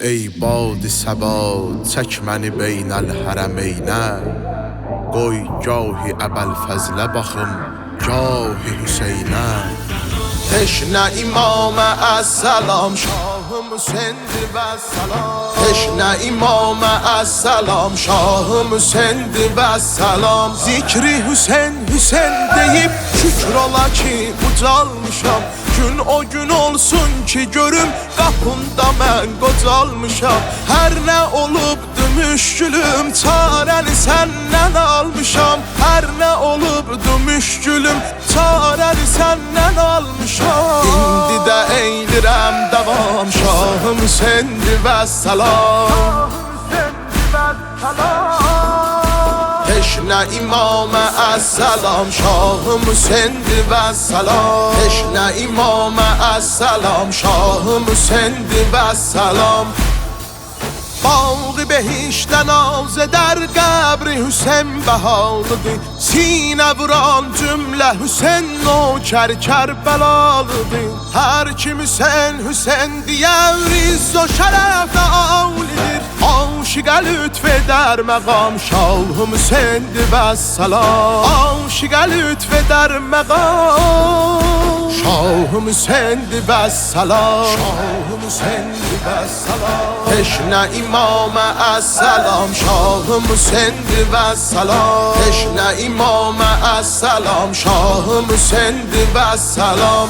ای باد سبا چکمن بین الحرمین. گوی جاه فضل بخم جاه حسینه Teşne imame esselam Şahım Hüseyin'di ve selam. Teşne imame esselam Şahım Hüseyin'di ve selam. Zikri Hüseyin Hüseyin deyip Şükür ola ki ucalmışam Gün o gün olsun ki görüm Qapında mən qocalmışam Hər nə olubdu müşkülüm Çarəni səndən almışam Hər nə olubdu müşkülüm Çarəni səndən almışam İndi də eylirəm davam Şahım Hüseyindir və salam Teşne imame esselam Şahım Hüseyin'di ve selam. Teşne imame esselam Şahım Hüseyin'di ve selam Bağı behişten naz eder Qəbri Hüseyin bəhalıdır Sinə vuran cümlə Hüseyin nökər Kərbəlalıdır. Hər kim Hüseyin Hüseyin deyər İzz o şərəfdə alidir Aşiqə lütf edər məqam Şahım Hüseyindir və salam Aşiqə lütf edər məqam Şahım Hüseyindir və salam Şahım Hüseyindir və salam Teşne imame esselam Şahım Hüseyindir və salam Teşne imame esselam Şahım Hüseyindir və salam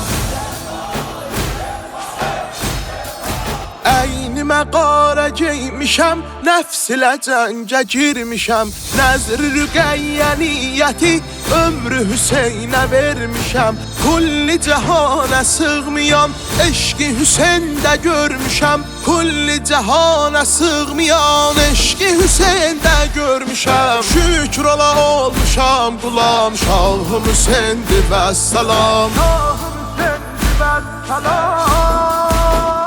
Əynimə qara geymişəm Nəfs ilə cəngə girmişəm Nəzr rüqəyyəniyyəti Ömrü Hüseynə vermişəm Kulli cəhanə sığmayan Eşqi Hüseyndə görmüşəm Kulli cəhanə sığmayan Eşqi Hüseyndə görmüşəm Şükür ola olmuşam Qulam Şahım Hüseyndir və salam.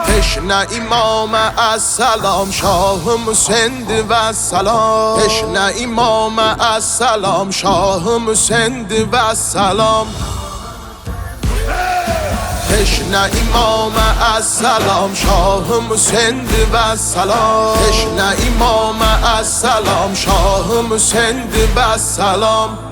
Teşne imame esselam Şahım Hüseyin'di ve selam Teşne imame esselam Şahım Hüseyin'di ve selam Teşne imame esselam Şahım Hüseyin'di ve selam Teşne imame esselam Şahım Hüseyin'di ve selam